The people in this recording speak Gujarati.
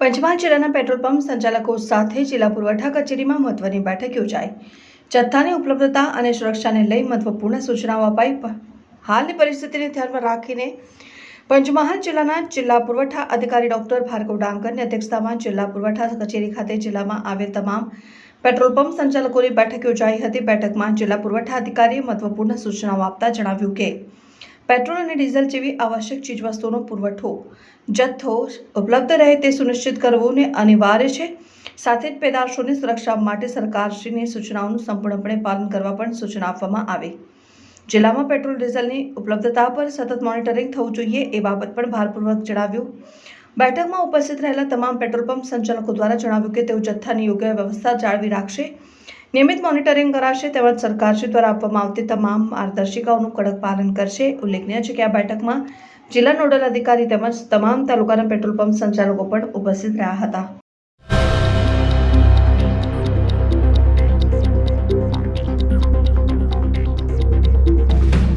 પંચમહાલ જિલ્લાના પેટ્રોલ પંપ સંચાલકો સાથે જિલ્લા પુરવઠા કચેરીમાં મહત્વની બેઠક યોજાઈ. જથ્થાની ઉપલબ્ધતા અને સુરક્ષાને લઈ મહત્વપૂર્ણ સૂચનાઓ અપાઈ. હાલની પરિસ્થિતિને ધ્યાનમાં રાખીને પંચમહાલ જિલ્લાના જિલ્લા પુરવઠા અધિકારી ડોક્ટર ભાર્ગવ ડાંગરની અધ્યક્ષતામાં જિલ્લા પુરવઠા કચેરી ખાતે જિલ્લામાં આવેલ તમામ પેટ્રોલ પંપ સંચાલકોની બેઠક યોજાઈ હતી. બેઠકમાં જિલ્લા પુરવઠા અધિકારીએ મહત્વપૂર્ણ સૂચનાઓ આપતા જણાવ્યું કે પેટ્રોલ અને ડીઝલ જેવી આવશ્યક ચીજવસ્તુઓનો પુરવઠો જથ્થો ઉપલબ્ધ રહે તે સુનિશ્ચિત કરવું ને અનિવાર્ય છે. સાથે જ પેદાશોની સુરક્ષા માટે સરકારશ્રીની સૂચનાઓનું સંપૂર્ણપણે પાલન કરવા પણ સૂચના આપવામાં આવી. જિલ્લામાં પેટ્રોલ ડીઝલની ઉપલબ્ધતા પર સતત મોનિટરિંગ થવું જોઈએ એ બાબત પણ ભારપૂર્વક જણાવ્યું. બેઠકમાં ઉપસ્થિત રહેલા તમામ પેટ્રોલ પંપ સંચાલકો દ્વારા જણાવ્યું કે તેઓ જથ્થાની યોગ્ય વ્યવસ્થા જાળવી રાખશે. નિયમિત મોનિટરિંગ કરાશે તેમજ સરકારશ્રી દ્વારા આપવામાં આવતી તમામ માર્ગદર્શિકાઓનું કડક પાલન કરશે. ઉલ્લેખનીય છે કે આ બેઠકમાં જિલ્લા નોડલ અધિકારી તેમજ તમામ તાલુકાના પેટ્રોલ પંપ સંચાલકો પણ ઉપસ્થિત રહ્યા હતા.